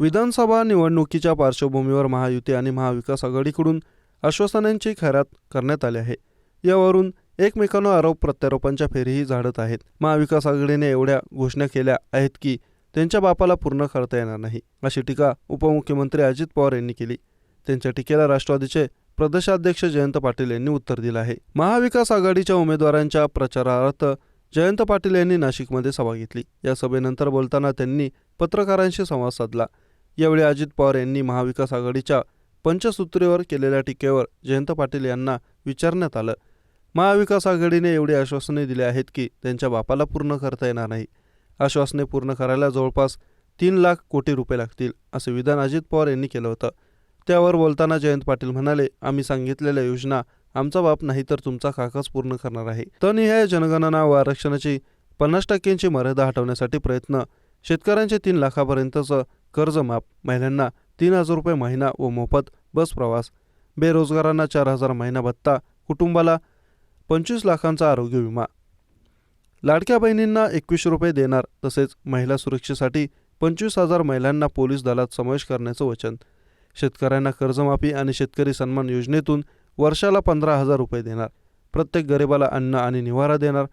विधानसभा निवडणुकीच्या पार्श्वभूमीवर महायुती आणि महाविकास आघाडीकडून आश्वासनांची खैरात करण्यात आली आहे. यावरून एकमेकांवर आरोप प्रत्यारोपांच्या फेरीही झाडत आहेत. महाविकास आघाडीने एवढ्या घोषणा केल्या आहेत की त्यांच्या बापाला पूर्ण करता येणार नाही अशी टीका उपमुख्यमंत्री अजित पवार यांनी केली. त्यांच्या टीकेला राष्ट्रवादीचे प्रदेशाध्यक्ष जयंत पाटील यांनी उत्तर दिलं आहे. महाविकास आघाडीच्या उमेदवारांच्या प्रचारार्थ जयंत पाटील यांनी नाशिकमध्ये सभा घेतली. या सभेनंतर बोलताना त्यांनी पत्रकारांशी संवाद साधला. यावेळी अजित पवार यांनी महाविकास आघाडीच्या पंचसूत्रीवर केलेल्या टीकेवर जयंत पाटील यांना विचारण्यात आलं. महाविकास आघाडीने एवढी आश्वासने दिली आहेत की त्यांच्या बापाला पूर्ण करता येणार नाही. आश्वासने पूर्ण करायला जवळपास तीन लाख कोटी रुपये लागतील असे विधान अजित पवार यांनी केलं होतं. त्यावर बोलताना जयंत पाटील म्हणाले आम्ही सांगितलेल्या योजना आमचा बाप नाही तर तुमचा काकाच पूर्ण करणार आहे. तनिहाय जनगणना व आरक्षणाची पन्नास टक्क्यांची मर्यादा हटवण्यासाठी प्रयत्न शेतकऱ्यांचे तीन लाखापर्यंतचं कर्जमाफ महिलांना तीन हजार रुपये महिना व मोफत बस प्रवास बेरोजगारांना चार हजार महिना भत्ता कुटुंबाला पंचवीस लाखांचा आरोग्य विमा. लाडक्या बहिणींना एकवीसशे रुपये देणार तसेच महिला सुरक्षेसाठी पंचवीस हजार महिलांना पोलीस दलात समावेश करण्याचं वचन. शेतकऱ्यांना कर्जमाफी आणि शेतकरी सन्मान योजनेतून वर्षाला पंधरा हजार रुपये देणार. प्रत्येक गरिबाला अन्न आणि निवारा देणार.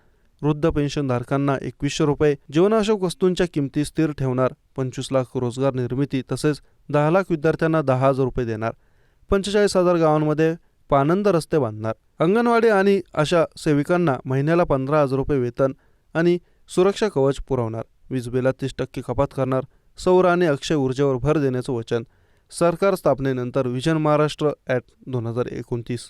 वृद्ध पेन्शनधारकांना एकवीसशे रुपये जीवनावश्यक वस्तूंच्या किमती स्थिर ठेवणार पंचवीस लाख रोजगार निर्मिती तसेच दहा लाख विद्यार्थ्यांना दहा हजार रुपये देणार पंचेचाळीस हजार गावांमध्ये पानंद रस्ते बांधणार. अंगणवाडी आणि अशा सेविकांना महिन्याला पंधरा हजार रुपये वेतन आणि सुरक्षा कवच पुरवणार. वीज बिलात तीस टक्के कपात करणार सौर आणि अक्षय ऊर्जेवर भर देण्याचं वचन सरकार स्थापनेनंतर विजन महाराष्ट्र ॲट दोन हजार एकोणतीस.